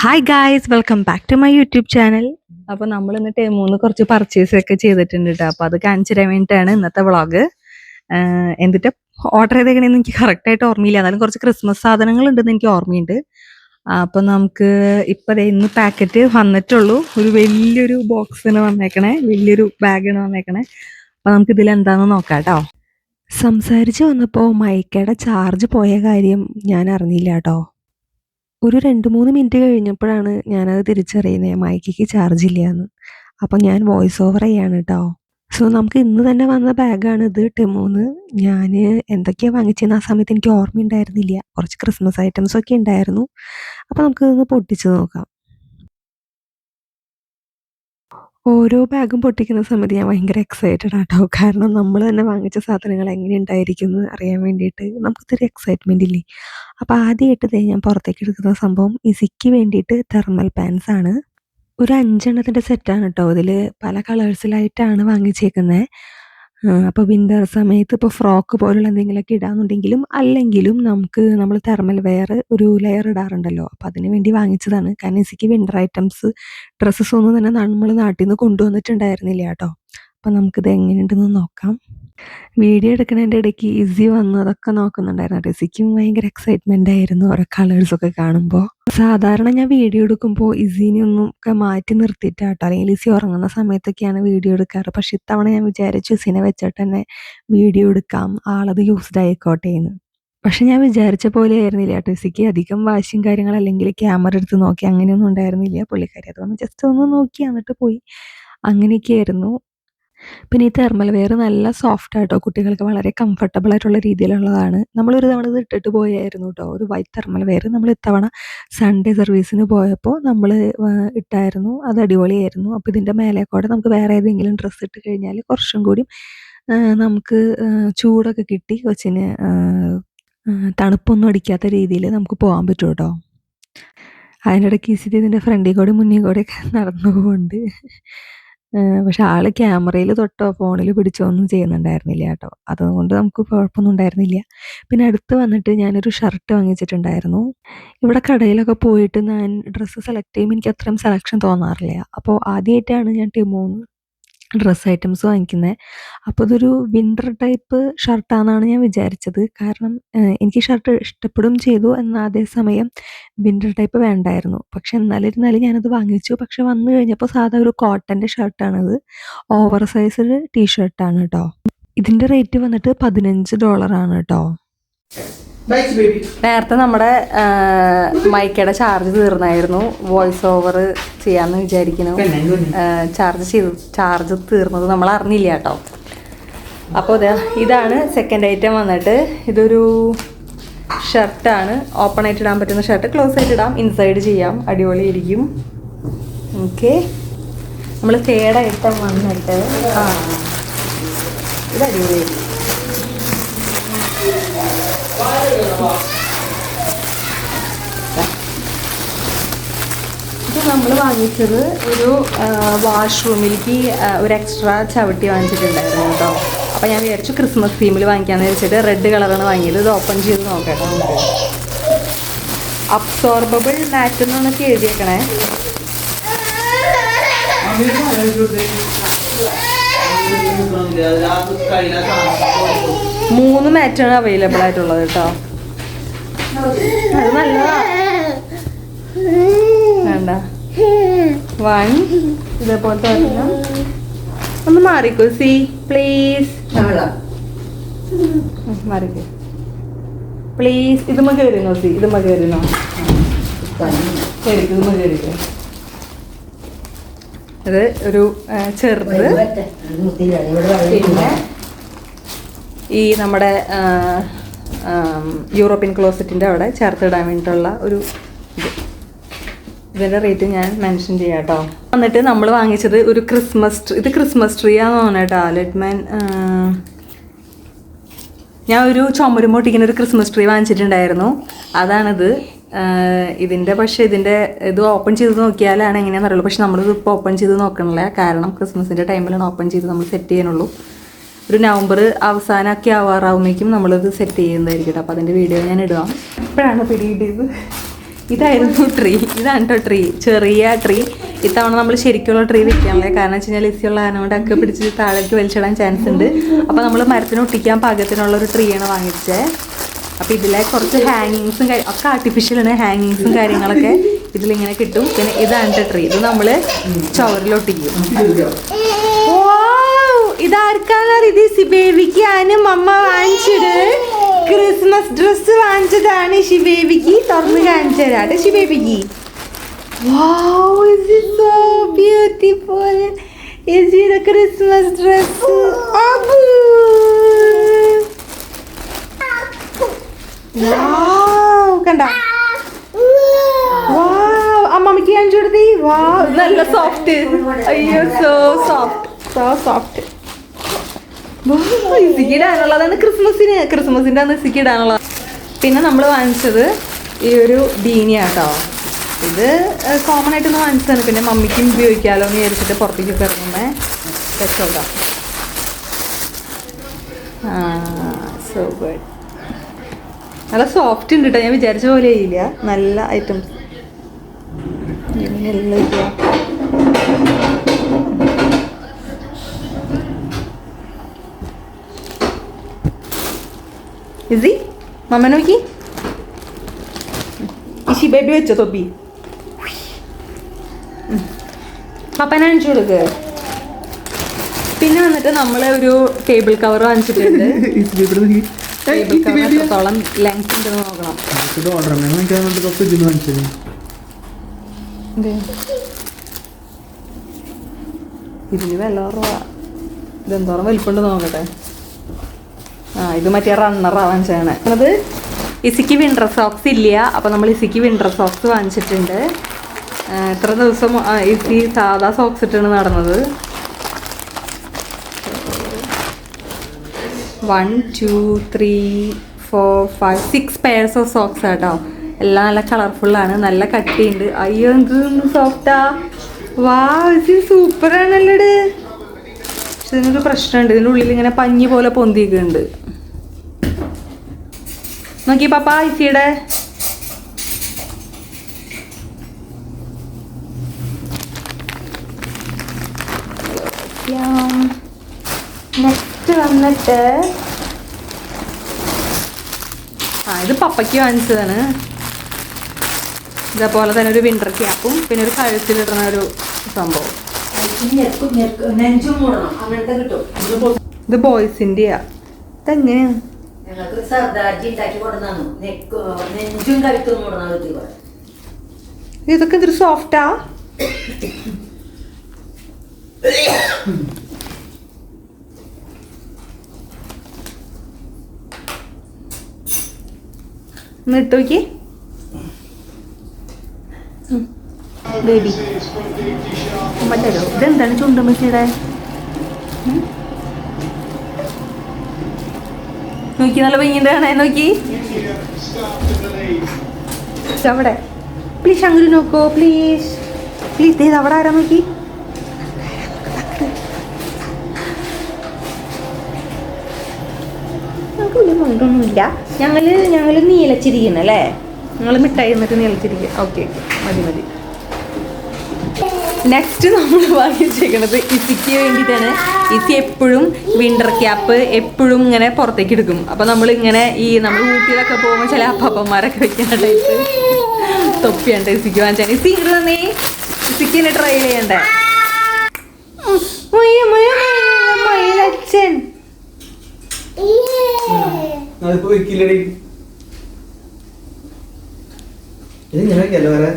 Hi guys welcome back to my YouTube channel അപ്പോൾ നമ്മൾ ഇന്ന് ടേമൂന്ന് കുറച്ച് പർച്ചേസ് ഒക്കെ ചെയ്തിട്ടുണ്ട് കേട്ടോ അപ്പോൾ അത് കാണിച്ചു തരാൻ വേണ്ടിയിട്ടാണ് ഇന്നത്തെ വ്ളോഗ് എന്നിട്ട് ഓർഡർ ചെയ്തേക്കണേന്ന് എനിക്ക് കറക്റ്റായിട്ട് ഓർമ്മയില്ല. എന്നാലും കുറച്ച് ക്രിസ്മസ് സാധനങ്ങൾ ഉണ്ടെന്ന് എനിക്ക് ഓർമ്മയുണ്ട്. അപ്പോൾ നമുക്ക് ഇപ്പം ഇന്ന് പാക്കറ്റ് വന്നിട്ടുള്ളൂ. ഒരു വലിയൊരു ബോക്സിന് വന്നേക്കണേ. വലിയൊരു ബാഗാണ് വന്നേക്കണേ. അപ്പോൾ നമുക്ക് ഇതിൽ എന്താണെന്ന് നോക്കാം കേട്ടോ സംസാരിച്ച് വന്നപ്പോൾ മൈക്കയുടെ ചാർജ് പോയ കാര്യം ഞാൻ അറിഞ്ഞില്ല കേട്ടോ ഒരു രണ്ട് മൂന്ന് മിനിറ്റ് കഴിഞ്ഞപ്പോഴാണ് ഞാനത് തിരിച്ചറിയുന്നത് മൈക്കിക്ക് ചാർജ് ഇല്ല എന്ന് അപ്പം ഞാൻ വോയിസ് ഓവർ ചെയ്യാണ് കേട്ടോ സോ നമുക്ക് ഇന്ന് തന്നെ വന്ന ബാഗാണ് ഇത് ടെമൂന്ന്. ഞാൻ എന്തൊക്കെയാണ് വാങ്ങിച്ചതെന്ന് ആ സമയത്ത് എനിക്ക് ഓർമ്മയുണ്ടായിരുന്നില്ല. കുറച്ച് ക്രിസ്മസ് ഐറ്റംസ് ഒക്കെ ഉണ്ടായിരുന്നു. അപ്പോൾ നമുക്ക് ഇതൊന്ന് പൊട്ടിച്ച് നോക്കാം. ഓരോ ബാഗും പൊട്ടിക്കുന്ന സമയത്ത് ഞാൻ ഭയങ്കര എക്സൈറ്റഡ് ആട്ടോ. കാരണം നമ്മൾ തന്നെ വാങ്ങിച്ച സാധനങ്ങൾ എങ്ങനെ ഉണ്ടായിരിക്കും എന്ന് അറിയാൻ വേണ്ടിയിട്ട് നമുക്കൊത്തിരി എക്സൈറ്റ്മെന്റ് ഇല്ലേ? അപ്പോൾ ആദ്യമായിട്ട് ഞാൻ പുറത്തേക്ക് എടുക്കുന്ന സംഭവം ഇസിക്ക് വേണ്ടിയിട്ട് തെർമൽ പാൻസ് ആണ്. ഒരു അഞ്ചെണ്ണത്തിന്റെ സെറ്റാണ് കേട്ടോ ഇതിൽ പല കളേഴ്സിലായിട്ടാണ് വാങ്ങിച്ചേക്കുന്നത് അപ്പോൾ വിന്റർ സമയത്ത് ഇപ്പോൾ ഫ്രോക്ക് പോലുള്ള എന്തെങ്കിലുമൊക്കെ ഇടാന്നുണ്ടെങ്കിലും അല്ലെങ്കിലും നമുക്ക് നമ്മൾ തെർമൽ വെയർ ഒരു ലെയർ ഇടാറുണ്ടല്ലോ. അപ്പോൾ അതിന് വേണ്ടി വാങ്ങിച്ചതാണ്. കാരണം എനിക്ക് വിന്റർ ഐറ്റംസ് ഡ്രസ്സസ് ഒന്നും തന്നെ നമ്മൾ നാട്ടിൽ നിന്ന് കൊണ്ടുവന്നിട്ടുണ്ടായിരുന്നില്ല കേട്ടോ. അപ്പം നമുക്കിത് എങ്ങനെയുണ്ടെന്ന് നോക്കാം. വീഡിയോ എടുക്കുന്നതിന്റെ ഇടയ്ക്ക് ഇസി വന്നു. അതൊക്കെ നോക്കുന്നുണ്ടായിരുന്നു. കേട്ടോ ഭയങ്കര എക്സൈറ്റ്മെന്റ് ആയിരുന്നു ഓരോ കളേഴ്സൊക്കെ കാണുമ്പോൾ. സാധാരണ ഞാൻ വീഡിയോ എടുക്കുമ്പോൾ ഇസീനെ ഒന്നും ഒക്കെ മാറ്റി നിർത്തിയിട്ടാട്ടോ. അല്ലെങ്കിൽ ഇസി ഉറങ്ങുന്ന സമയത്തൊക്കെയാണ് വീഡിയോ എടുക്കാറ്. പക്ഷെ ഇത്തവണ ഞാൻ വിചാരിച്ചു ഇസിനെ വെച്ചിട്ട് തന്നെ വീഡിയോ എടുക്കാം. ആളത് യൂസ്ഡ് ആയിക്കോട്ടെ എന്ന്. പക്ഷെ ഞാൻ വിചാരിച്ച പോലെ ആയിരുന്നില്ല. കേട്ടോ ഇസിക്ക് അധികം വാശിയും കാര്യങ്ങൾ അല്ലെങ്കിൽ ക്യാമറ എടുത്ത് നോക്കി അങ്ങനെയൊന്നും ഉണ്ടായിരുന്നില്ല. പുള്ളിക്കാരി അതൊന്ന് ജസ്റ്റ് ഒന്ന് നോക്കി എന്നിട്ട് പോയി. അങ്ങനെയൊക്കെയായിരുന്നു. പിന്നെ ഈ തെർമൽ വെയർ നല്ല സോഫ്റ്റ് ആയിട്ടോ കുട്ടികൾക്ക് വളരെ കംഫർട്ടബിൾ ആയിട്ടുള്ള രീതിയിലുള്ളതാണ്. നമ്മളൊരു തവണ ഇത് ഇട്ടിട്ട് പോയായിരുന്നു കേട്ടോ ഒരു വൈറ്റ് തെർമൽ വെയർ നമ്മൾ ഇത്തവണ സൺഡേ സർവീസിന് പോയപ്പോൾ നമ്മൾ ഇട്ടായിരുന്നു. അത് അടിപൊളിയായിരുന്നു. അപ്പോൾ ഇതിന്റെ മേലെ കൂടെ നമുക്ക് വേറെ ഏതെങ്കിലും ഡ്രസ്സ് ഇട്ട് കഴിഞ്ഞാൽ കുറച്ചും കൂടി നമുക്ക് ചൂടൊക്കെ കിട്ടി. കൊച്ചിന് തണുപ്പൊന്നും അടിക്കാത്ത രീതിയിൽ നമുക്ക് പോകാൻ പറ്റും കേട്ടോ അതിനിടയ്ക്ക് ഇസിരി ഇതിന്റെ ഫ്രണ്ടിൽ കൂടെ മുന്നിൽ കൂടെ ഒക്കെ നടന്നു പോകുന്നുണ്ട് പക്ഷെ ആൾ ക്യാമറയിൽ തൊട്ടോ ഫോണിൽ പിടിച്ചോ ഒന്നും ചെയ്യുന്നുണ്ടായിരുന്നില്ല കേട്ടോ. അതുകൊണ്ട് നമുക്ക് കുഴപ്പമൊന്നും ഉണ്ടായിരുന്നില്ല. പിന്നെ അടുത്ത് വന്നിട്ട് ഞാനൊരു ഷർട്ട് വാങ്ങിച്ചിട്ടുണ്ടായിരുന്നു. ഇവിടെ കടയിലൊക്കെ പോയിട്ട് ഞാൻ ഡ്രസ്സ് സെലക്ട് ചെയ്യുമ്പോൾ എനിക്ക് അത്രയും സെലക്ഷൻ തോന്നാറില്ല. അപ്പോൾ ആദ്യമായിട്ടാണ് ഞാൻ ടിമോന്ന് ഡ്രസ്സ് ഐറ്റംസ് വാങ്ങിക്കുന്നത് അപ്പോൾ അതൊരു വിന്റർ ടൈപ്പ് ഷർട്ടാണെന്നാണ് ഞാൻ വിചാരിച്ചത്. കാരണം എനിക്ക് ഷർട്ട് ഇഷ്ടപ്പെടും ചെയ്തു എന്നാൽ അതേസമയം വിന്റർ ടൈപ്പ് വേണ്ടായിരുന്നു. പക്ഷെ എന്നാലിരുന്നാലും ഞാനത് വാങ്ങിച്ചു. പക്ഷെ വന്നു കഴിഞ്ഞപ്പോൾ സാധാ ഒരു കോട്ടന്റെ ഷർട്ടാണത്. ഓവർ സൈസ് ടീഷർട്ടാണ് കേട്ടോ ഇതിന്റെ റേറ്റ് വന്നിട്ട് പതിനഞ്ച് ഡോളറാണ് കേട്ടോ. നേരത്തെ നമ്മുടെ മൈക്കയുടെ ചാർജ് തീർന്നായിരുന്നു. വോയിസ് ഓവർ ചെയ്യാന്ന് വിചാരിക്കുന്നു. ചാർജ് ചെയ്ത് ചാർജ് തീർന്നത് നമ്മൾ അറിഞ്ഞില്ല കേട്ടോ. അപ്പോൾ ഇത് ഇതാണ് സെക്കൻഡ് ഐറ്റം വന്നിട്ട്. ഇതൊരു ഷർട്ടാണ് ഓപ്പൺ ആയിട്ട് ഇടാൻ പറ്റുന്ന ഷർട്ട് ക്ലോസ് ആയിട്ട് ഇടാം. ഇൻസൈഡ് ചെയ്യാം. അടിപൊളി ഇരിക്കും ഓക്കെ നമ്മൾ തേർഡ് ഐറ്റം വന്നിട്ട് ആ ഇത് അടിപൊളിയായിരിക്കും. നമ്മൾ വാങ്ങിച്ചത് ഒരു വാഷ്റൂമിലേക്ക് ഒരു എക്സ്ട്രാ ചവിട്ടി വാങ്ങിച്ചിട്ടുണ്ടായിരുന്നു കേട്ടോ. അപ്പോൾ ഞാൻ വിചാരിച്ചു ക്രിസ്മസ് തീമിൽ വാങ്ങിക്കാമെന്ന് വെച്ചിട്ട് റെഡ് കളറാണ് വാങ്ങിയത്. ഇത് ഓപ്പൺ ചെയ്ത് നോക്കട്ടെ അബ്സോർബിൾ മാറ്റ് എന്നൊക്കെ എഴുതിയേക്കണേ മൂന്ന് മാറ്റാണ് അവൈലബിൾ ആയിട്ടുള്ളത് കേട്ടോ. അത് നല്ലതാ. വേണ്ട. വൺ ഇതേപോലത്തെ. ഒന്ന് മാറിക്കോ സി. പ്ലീസ് മാറിക്കോ. പ്ലീസ് ഇതുമ്മ കയറിനോ സി? ഇതുമ്മ കയറിനോ ശരി ഇതുമ്മ കയറിക്കോ ഇത് ഒരു ചെറുത്. പിന്നെ ഈ നമ്മുടെ യൂറോപ്യൻ ക്ലോസറ്റിന്റെ അവിടെ ചേർത്തിടാൻ വേണ്ടിയിട്ടുള്ള ഒരു ഇത്. ഇതിന്റെ റേറ്റ് ഞാൻ മെൻഷൻ ചെയ്യാം കേട്ടോ എന്നിട്ട് നമ്മൾ വാങ്ങിച്ചത് ഒരു ക്രിസ്മസ് ഇത് ക്രിസ്മസ് ട്രീ ആണെന്ന് തോന്നുന്നു കേട്ടോ ലെറ്റ്മാൻ ഞാൻ ഒരു ചുമരുമ്പോട്ടിങ്ങനെ ഒരു ക്രിസ്മസ് ട്രീ വാങ്ങിച്ചിട്ടുണ്ടായിരുന്നു. അതാണിത്. ഇതിന്റെ പക്ഷേ ഇതിന്റെ ഇത് ഓപ്പൺ ചെയ്ത് നോക്കിയാലാണ് എങ്ങനെയാണെന്ന് അറിയുള്ളൂ പക്ഷെ നമ്മളിത് ഇപ്പോൾ ഓപ്പൺ ചെയ്ത് നോക്കണില്ല. കാരണം ക്രിസ്മസിന്റെ ടൈമിലാണ് ഓപ്പൺ ചെയ്ത് നമ്മൾ സെറ്റ് ചെയ്യാനുള്ളൂ. ഒരു നവംബർ അവസാനമൊക്കെ ആവാറാവുമ്പോഴേക്കും നമ്മളിത് സെറ്റ് ചെയ്യുന്നതായിരിക്കും അപ്പോൾ അതിന്റെ വീഡിയോ ഞാൻ ഇടാം ഇപ്പോഴാണ് പിടിയിട്ടത് ഇതായിരുന്നു ട്രീ ഇതാണ് കേട്ടോ ട്രീ ചെറിയ ട്രീ ഇത്തവണ നമ്മൾ ശരിക്കുള്ള ട്രീ വെക്കാനുള്ളത് കാരണം വെച്ച് കഴിഞ്ഞാൽ ലിസിയുള്ള ആനോണ്ട് ഒക്കെ പിടിച്ച് താഴേക്ക് വലിച്ചിടാൻ ചാൻസ് ഉണ്ട്. അപ്പോൾ നമ്മൾ മരത്തിന് ഒട്ടിക്കാൻ പാകത്തിനുള്ള ഒരു ട്രീയാണ് വാങ്ങിച്ചത് അപ്പോൾ ഇതിലെ കുറച്ച് ഹാങ്ങിങ്സും ഒക്കെ ആർട്ടിഫിഷ്യലാണ് ഹാങ്ങിങ്സും കാര്യങ്ങളൊക്കെ ഇതിലിങ്ങനെ കിട്ടും. പിന്നെ ഇതാണ് ട്രീ ഇത് നമ്മൾ ചുവരിലൊട്ടിക്കും ഇതാർക്കാണ് ഇത് സിബേബിക്ക് ഞാനും അമ്മ വാങ്ങിച്ചിട് ക്രിസ്മസ് ഡ്രസ് വാങ്ങിച്ചതാണ് ഷിബേബിക്ക് തുറന്ന് കാണിച്ചു തരാട്ടെ ഷിബേബിക്ക് Wow, is it so beautiful? Is it a Christmas! Wow, കണ്ട. അമ്മമ്മക്ക് ഞാൻ കൊടുത്തി വാ നല്ല സോഫ്റ്റ് അയ്യോ സോ സോഫ്റ്റ് സോ സോഫ്റ്റ് ഇസിക്ക് ഇടാനുള്ളതാണ് ക്രിസ്മസിന് ക്രിസ്മസിന്റെ അന്ന് ഇസിക്ക് ഇടാനുള്ളത് പിന്നെ നമ്മൾ വാങ്ങിച്ചത് ഈ ഒരു ബീനിയാട്ടോ ഇത് കോമൺ ആയിട്ടൊന്ന് വാങ്ങിച്ചതാണ്. പിന്നെ മമ്മിക്കും ഉപയോഗിക്കാമല്ലോ എന്ന് വിചാരിച്ചിട്ട് പുറത്തേക്ക് ഇറങ്ങുമ്പേ വെച്ചോക്കാം ആ സോ ഗുഡ് നല്ല സോഫ്റ്റ് ഉണ്ട് കേട്ടോ ഞാൻ വിചാരിച്ച പോലെ ഇല്ല നല്ല ഐറ്റംസ് ഇസി മമ്മ നോക്കി. ഇഷി ബേബി വെച്ചോ തൊപ്പി. പപ്പനെ അണിച്ചു കൊടുക്ക്. പിന്നെ വന്നിട്ട് നമ്മൾ ഒരു ടേബിൾ കവർ വാങ്ങിച്ചിട്ടുണ്ട്. ടേബിൾ കവർ എത്രത്തോളം ലെങ്ത് ഉണ്ടെന്ന് നോക്കണം. ഓർഡർ എനിക്ക് ഫ്രിഡ്ജിൽ നിന്ന് വാങ്ങിച്ചത് ഇതിന് വില കുറവാ. ഇതെന്തോരം വലിപ്പുണ്ട് നോക്കട്ടെ. ആ ഇത് മറ്റേ റണ്ണറാ വാങ്ങിച്ചാണ് അത് ഇസിക്ക് വിന്റർ സോക്സ് ഇല്ല. അപ്പോൾ നമ്മൾ ഇസിക്ക് വിന്റർ സോക്സ് വാങ്ങിച്ചിട്ടുണ്ട്. എത്ര ദിവസം ഈ ഇസി സാധാ സോക്സ് ഇട്ടാണ് നടന്നത്. One two three four five six pairs of socks ആട്ടോ. എല്ലാം നല്ല കളർഫുള്ളാണ് നല്ല കട്ടിയുണ്ട്. അയ്യോ എന്ത് സോഫ്റ്റാ വാ ഇത് സൂപ്പറാണല്ലോട് പക്ഷെ ഇതിനൊരു പ്രശ്നമുണ്ട്. ഇതിന്റെ ഉള്ളിൽ ഇങ്ങനെ പഞ്ഞി പോലെ പൊന്തിയൊക്കെ ഉണ്ട് നോക്കി പാപ്പ ഇസിയുടെ വന്നിട്ട് ആ ഇത് പപ്പയ്ക്ക് വാങ്ങിച്ചതാണ്. ഇതേപോലെ തന്നെ ഒരു വിന്റർ ക്യാപ്പും പിന്നെ ഒരു കഴുത്തിലിടുന്ന ഒരു സംഭവം. ഇത് ബോയ്സിന്റെയാ ഇതെങ്ങനെയാ? ഞങ്ങൾക്ക് സർദാർജി ഉണ്ടാക്കി കൊടുന്നു നെഞ്ചും കഴുത്തും ഇതൊക്കെ ഇതൊരു സോഫ്റ്റാ നോക്കി ബേബി മറ്റോ ഇതെന്താണ് ചുണ്ടുമച്ചിയുടെ നോക്കി നല്ല ഭംഗിന്റെ കാണാൻ നോക്കി. അവിടെ പ്ലീസ് അങ്ങനെ നോക്കോ പ്ലീസ് പ്ലീസ് ഇത് അവിടെ ആരാ നോക്കി? നമുക്ക് വലിയ മണ്ടൊന്നുമില്ല. ഞങ്ങൾ ഞങ്ങൾ നീലച്ചിരിക്കണം അല്ലേ ഞങ്ങൾ മിഠായി എന്നിട്ട് നീലച്ചിരിക്കുക ഓക്കെ ഓക്കെ മതി മതി നെക്സ്റ്റ് നമ്മൾ വാങ്ങിച്ചേക്കണത് ഇസിക്ക് വേണ്ടിയിട്ടാണ് ഇസി എപ്പോഴും വിന്റർ ക്യാപ്പ് എപ്പോഴും ഇങ്ങനെ പുറത്തേക്ക് എടുക്കും അപ്പോൾ നമ്മൾ ഇങ്ങനെ ഈ നമ്മൾ ഊട്ടിയിലൊക്കെ പോകുമ്പോൾ ചില അപ്പന്മാരൊക്കെ വെക്കുന്ന ടൈപ്പ് തൊപ്പിയുണ്ട് ഇസിക്ക് വാങ്ങിച്ചാൽ ഇസി ഇങ്ങോട്ട് ഇസിക്ക് ഇസിക്കിനെ ട്രൈ ചെയ്യണ്ടേ മൊയ്യ, മൊയ്യ, മൊയ്യ, മൊയ്യലച്ചൻ. അതിപ്പോ വെക്കില്ലടി. ഇത് ഇങ്ങനെ വെക്കല്ലോ വേറെ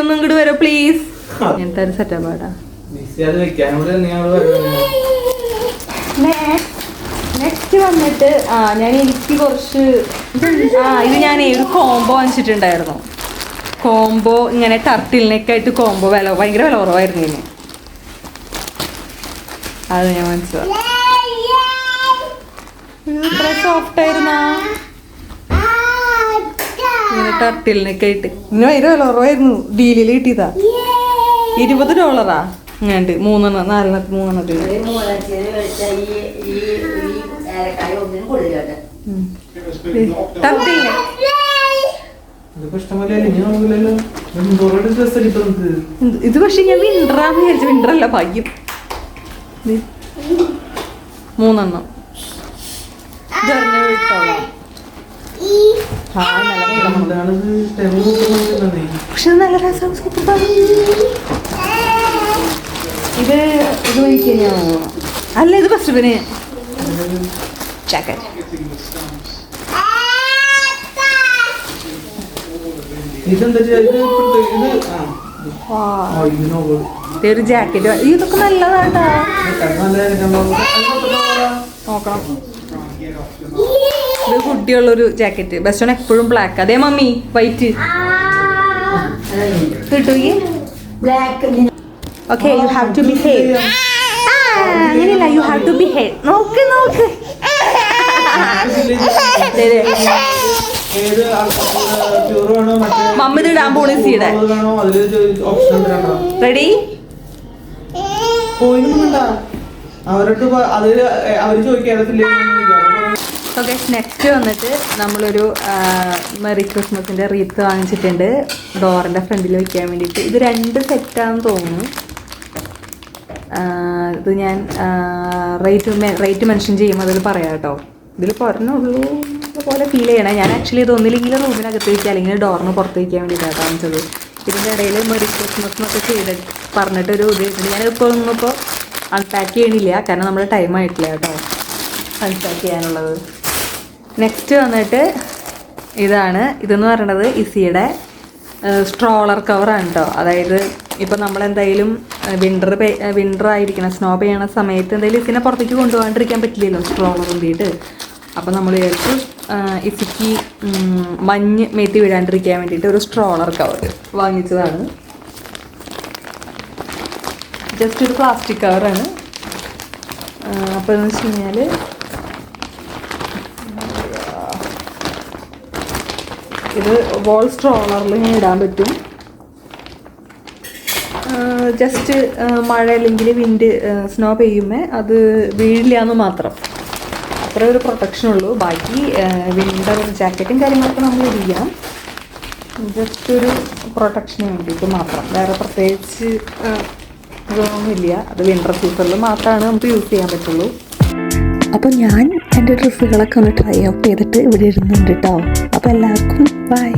ഒന്നും ഇങ്ങോട്ട് വരോ പ്ലീസ് ഇങ്ങനത്തെ ഒരു സെറ്റപ്പാടാ നെക്സ്റ്റ് വന്നിട്ട് ആ ഞാൻ എനിക്ക് കുറച്ച് ആ ഇത് ഞാൻ ഒരു കോംബോ വാങ്ങിച്ചിട്ടുണ്ടായിരുന്നു. കോംബോ ഇങ്ങനെ ടർട്ടിലിനൊക്കെ ആയിട്ട് കോംബോ വില ഭയങ്കര വില കുറവായിരുന്നു ഇതിന്. അത് ഞാൻ ഇത് ഇത്ര സോഫ്റ്റ് ആയിരുന്നാ? ഇങ്ങനെ ടർട്ടിലിനൊക്കെ ആയിട്ട് ഡീലിൽ കിട്ടിയതാ. ഇരുപത് ഡോളറാ. ഇങ്ങാണ്ട് മൂന്നെണ്ണം നാലെണ്ണത്തിന് മൂന്നെണ്ണത്തിന് ടർട്ടിലിന് ഇത് പക്ഷെ ഞാൻ വിൻഡറാന്ന് വിചാരിച്ചു. വിൻഡറല്ല ഭാഗ്യം മൂന്നെണ്ണം. പക്ഷെ നല്ല രസം ഇത് ഇത് അല്ല ഇത് ഫസ്റ്റ് പിന്നെ ഇതെന്താ ചെയ്യാ? ഇത് ഇപ്പോഴത്തെ ഒരു ജാക്കറ്റ് ഇതൊക്കെ നല്ലതാട്ടാ. നോക്കണം. ഇത് കുട്ടിയുള്ളൊരു ജാക്കറ്റ്. ബെസ്റ്റ് എപ്പോഴും ബ്ലാക്ക് അതേ മമ്മി വൈറ്റ് കിട്ടൂ okay you have to behave അങ്ങനെയല്ല യു ഹാവ് ടു ബിഹേവ് നോക്ക് നോക്ക്. മമ്മി ഇടാൻ പോണി സീടെ റെഡി പോയിട്ടൊന്നും വേണ്ട അവരോട്ട് പ- അതിൽ അവർ ചോദിക്കാറില്ല ഓക്കെ നെക്സ്റ്റ് വന്നിട്ട് നമ്മളൊരു മെറി ക്രിസ്മസിന്റെ റീത്ത് വാങ്ങിച്ചിട്ടുണ്ട്. ഡോറിന്റെ ഫ്രണ്ടിൽ വെക്കാൻ വേണ്ടിയിട്ട്. ഇത് രണ്ട് സെറ്റാണെന്ന് തോന്നുന്നു. ഇത് ഞാൻ റേറ്റ് റേറ്റ് മെൻഷൻ ചെയ്യുമ്പോൾ അതിൽ പറയാം കേട്ടോ. ഇതിൽ പറഞ്ഞുള്ളൂ പോലെ ഫീൽ ചെയ്യണേ. ഞാൻ ആക്ച്വലി ഇത് ഒന്നില്ലെങ്കിൽ റൂമിനകത്ത് വയ്ക്കുക അല്ലെങ്കിൽ ഡോറിന് പുറത്ത് വയ്ക്കാൻ വേണ്ടിയിട്ടാണ് കാണിച്ചത്. ഇതിന്റെ ഇടയിൽ മെറി ക്രിസ്മസ് എന്നൊക്കെ ചെയ്ത് പറഞ്ഞിട്ടൊരു ഇട്ടിട്ടുണ്ട് ഞാനിപ്പോൾ ഇന്നിപ്പോൾ ഇപ്പോൾ അൺപാക്ക് ചെയ്യണില്ല. കാരണം നമ്മുടെ ടൈം ആയിട്ടില്ല കേട്ടോ. അൺപാക്ക് ചെയ്യാനുള്ളത്. നെക്സ്റ്റ് വന്നിട്ട് ഇതാണ്. ഇതെന്ന് പറയുന്നത് ഇസിയുടെ സ്ട്രോളർ കവറാണ് കേട്ടോ അതായത് ഇപ്പം നമ്മളെന്തായാലും വിന്റർ വിന്റർ ആയിരിക്കണം സ്നോ പെയ്യണ സമയത്ത് എന്തായാലും ഇസിനെ പുറത്തേക്ക് കൊണ്ടുപോകാണ്ടിരിക്കാൻ പറ്റില്ലല്ലോ സ്ട്രോളർ എന്തിയിട്ട് അപ്പം നമ്മൾ വിചാരിച്ചു ഇസിക്ക് മഞ്ഞ് മേത്തി വീഴാണ്ടിരിക്കാൻ വേണ്ടിയിട്ട് ഒരു സ്ട്രോളർ കവർ വാങ്ങിച്ചതാണ്. ജസ്റ്റ് ഒരു പ്ലാസ്റ്റിക് കവറാണ് അപ്പോൾ എന്ന് വെച്ച് കഴിഞ്ഞാൽ ഇത് വോൾ സ്ട്രോളറിൽ ഇങ്ങനെ ഇടാൻ പറ്റും. ജസ്റ്റ് മഴ അല്ലെങ്കിൽ വിൻഡ് സ്നോ പെയ്യുമ്പോൾ അത് വീഴില്ല എന്ന് മാത്രം. അത്ര ഒരു പ്രൊട്ടക്ഷൻ ഉള്ളൂ. ബാക്കി വിൻഡർ ജാക്കറ്റും കാര്യങ്ങളൊക്കെ നമ്മൾ ഇടിക്കാം ജസ്റ്റ് ഒരു പ്രൊട്ടക്ഷന് വേണ്ടിയിട്ട് മാത്രം. വേറെ പ്രത്യേകിച്ച് ഇതൊന്നുമില്ല. അത് വിന്റർ സീസണിൽ മാത്രമാണ് നമുക്ക് യൂസ് ചെയ്യാൻ പറ്റുള്ളൂ. അപ്പോൾ ഞാൻ എന്റെ ഡ്രസ്സുകളൊക്കെ ഒന്ന് ട്രൈ ഔട്ട് ചെയ്തിട്ട് ഇവിടെ ഇരുന്നുണ്ട് കേട്ടോ അപ്പോൾ എല്ലാവർക്കും ബൈ